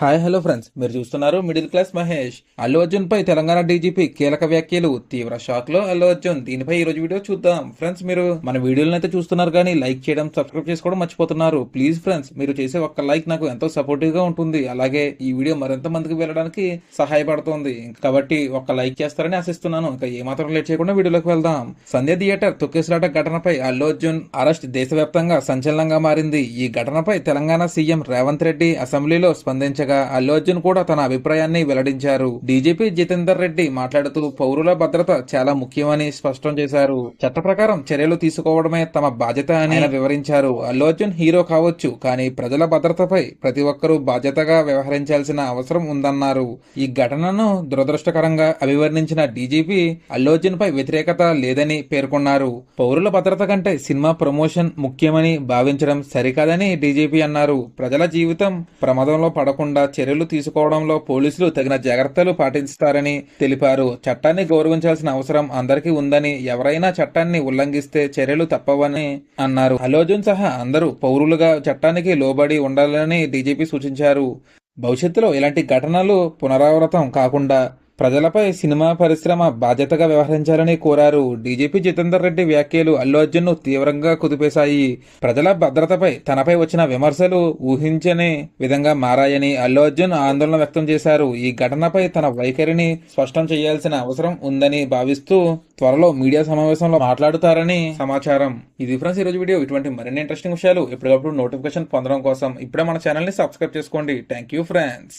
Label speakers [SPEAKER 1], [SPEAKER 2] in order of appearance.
[SPEAKER 1] Hi hello friends. మీరు చూస్తున్నారు middle class Mahesh. Allu Arjun పై తెలంగాణ డీజీపీ కీలక వ్యాఖ్యలు తీవ్ర షాక్లో అల్లు అర్జున్. దీనిపై ఈ రోజు వీడియో చూద్దాం. ఫ్రెండ్స్ మీరు మన వీడియోలను అయితే చూస్తున్నారు కానీ లైక్ చేయడం సబ్స్క్రైబ్ చేసుకోవడం మర్చిపోతున్నారు. ప్లీజ్ ఫ్రెండ్స్ మీరు చేసే ఒక్క లైక్ నాకు ఎంతో సపోర్టివ్గా ఉంటుంది. అలాగే ఈ వీడియో మరింత మందికి వెళ్ళడానికి సహాయపడుతుంది. కాబట్టి ఒక్క లైక్ చేస్తారని ఆశిస్తున్నాను. ఇంకా ఏమాత్రం లేట్ చేయకుండా వీడియోలోకి వెళ్దాం. సంధ్య థియేటర్ తొక్కేసలాట ఘటనపై అల్లు అర్జున్ అరెస్ట్ దేశవ్యాప్తంగా సంచలనంగా మారింది. ఈ ఘటనపై తెలంగాణ సీఎం రేవంత్ రెడ్డి అసెంబ్లీలో స్పందించగా అల్లు అర్జున్ కూడా తన అభిప్రాయాన్ని వెల్లడించారు. డీజీపీ జితేందర్ రెడ్డి మాట్లాడుతూ పౌరుల భద్రత చాలా ముఖ్యమని స్పష్టం చేశారు. చట్ట ప్రకారం చర్యలు తీసుకోవడమే తమ బాధ్యత అని ఆయన వివరించారు. అల్లు అర్జున్ హీరో కావచ్చు కానీ ప్రజల భద్రతపై ప్రతి ఒక్కరూ బాధ్యతగా వ్యవహరించాల్సిన అవసరం ఉందన్నారు. ఈ ఘటనను దురదృష్టకరంగా అభివర్ణించిన డీజీపీ అల్లు అర్జున్ పై వ్యతిరేకత లేదని పేర్కొన్నారు. పౌరుల భద్రత కంటే సినిమా ప్రమోషన్ ముఖ్యమని భావించడం సరికాదని డీజీపీ అన్నారు. ప్రజల జీవితం ప్రమాదంలో పడకుండా చర్యలు తీసుకోవడంలో పోలీసులు తగిన జాగ్రత్తలు పాటిస్తారని తెలిపారు. చట్టాన్ని గౌరవించాల్సిన అవసరం అందరికీ ఉందని ఎవరైనా చట్టాన్ని ఉల్లంఘిస్తే చర్యలు తప్పవని అన్నారు. అల్లు అర్జున్ సహా అందరూ పౌరులుగా చట్టానికి లోబడి ఉండాలని డీజీపీ సూచించారు. భవిష్యత్తులో ఇలాంటి ఘటనలు పునరావృతం కాకుండా ప్రజలపై సినిమా పరిశ్రమ బాధ్యతగా వ్యవహరించాలని కోరారు. డీజీపీ జితేందర్ రెడ్డి వ్యాఖ్యలు అల్లు అర్జున్ను తీవ్రంగా కుదిపేశాయి. ప్రజల భద్రతపై తనపై వచ్చిన విమర్శలు ఊహించని విధంగా మారాయని అల్లు అర్జున్ ఆందోళన వ్యక్తం చేశారు. ఈ ఘటనపై తన వైఖరిని స్పష్టం చేయాల్సిన అవసరం ఉందని భావిస్తూ త్వరలో మీడియా సమావేశంలో మాట్లాడుతారని సమాచారం. ఇది ఫ్రెండ్స్ ఈరోజు వీడియో. ఇటువంటి మరిన్ని ఇంట్రెస్టింగ్ విషయాలు ఎప్పటికప్పుడు నోటిఫికేషన్ పొందడం కోసం ఇప్పుడే మన ఛానల్ని సబ్స్క్రైబ్ చేసుకోండి. Thank you friends.